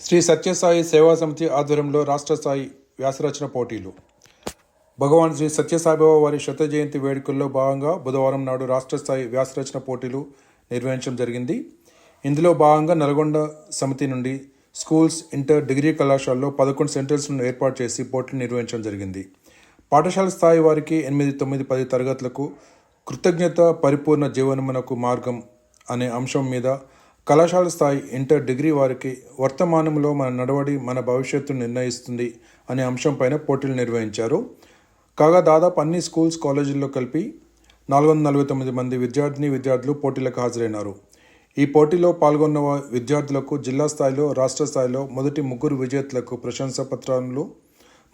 శ్రీ సత్యసాయి సేవా సమితి ఆధ్వర్యంలో రాష్ట్ర స్థాయి వ్యాసరచన పోటీలు. భగవాన్ శ్రీ సత్యసాయిబాబా వారి శత జయంతి వేడుకల్లో భాగంగా బుధవారం నాడు రాష్ట్ర స్థాయి వ్యాసరచన పోటీలు నిర్వహించడం జరిగింది. ఇందులో భాగంగా నల్గొండ సమితి నుండి స్కూల్స్ ఇంటర్ డిగ్రీ కళాశాలలో పదకొండు సెంటర్స్ను ఏర్పాటు చేసి పోటీలు నిర్వహించడం జరిగింది. పాఠశాల స్థాయి వారికి ఎనిమిది తొమ్మిది పది తరగతులకు కృతజ్ఞత పరిపూర్ణ జీవనమునకు మార్గం అనే అంశం మీద కళాశాల స్థాయి ఇంటర్ డిగ్రీ వారికి వర్తమానంలో మన నడవడి మన భవిష్యత్తును నిర్ణయిస్తుంది అనే అంశంపైన పోటీలు నిర్వహించారు. కాగా దాదాపు అన్ని స్కూల్స్ కాలేజీల్లో కలిపి నాలుగు వందల నలభై తొమ్మిది మంది విద్యార్థిని విద్యార్థులు పోటీలకు హాజరైనారు. ఈ పోటీలో పాల్గొన్న విద్యార్థులకు జిల్లా స్థాయిలో రాష్ట్ర స్థాయిలో మొదటి ముగ్గురు విజేతలకు ప్రశంసాపత్రాలు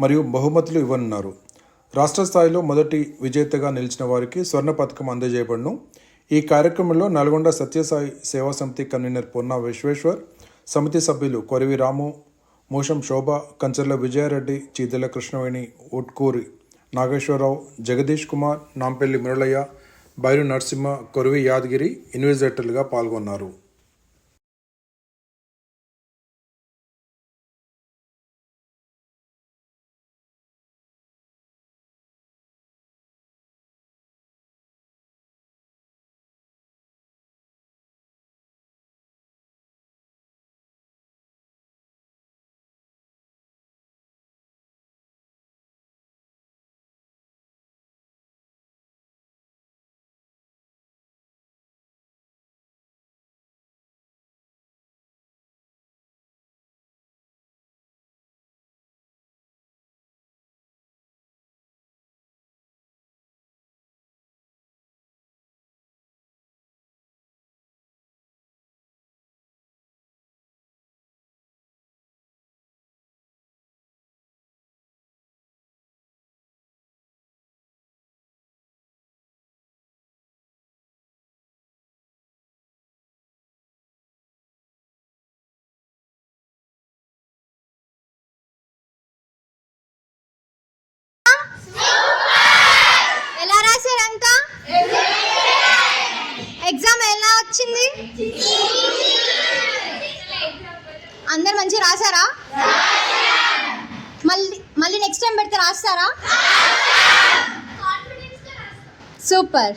మరియు బహుమతులు ఇవ్వనున్నారు. రాష్ట్ర స్థాయిలో మొదటి విజేతగా నిలిచిన వారికి స్వర్ణ పథకం అందజేయబడును. ఈ కార్యక్రమంలో నల్గొండ సత్యసాయి సేవా సమితి కన్వీనర్ పొన్నా విశ్వేశ్వర్ సమితి సభ్యులు కొరివి రాము మూషం శోభ కంచర్ల విజయారెడ్డి చీదెల కృష్ణవేణి ఉట్కూరి నాగేశ్వరరావు జగదీష్ కుమార్ నాంపల్లి మురళయ్య బైరు నరసింహ కొరివి యాదగిరి ఇన్వెజిటర్లుగా పాల్గొన్నారు. వచ్చింది? అందరు మంచిగా రాశారా? మళ్ళీ మళ్ళీ నెక్స్ట్ టైం పెడితే రాస్తారా? సూపర్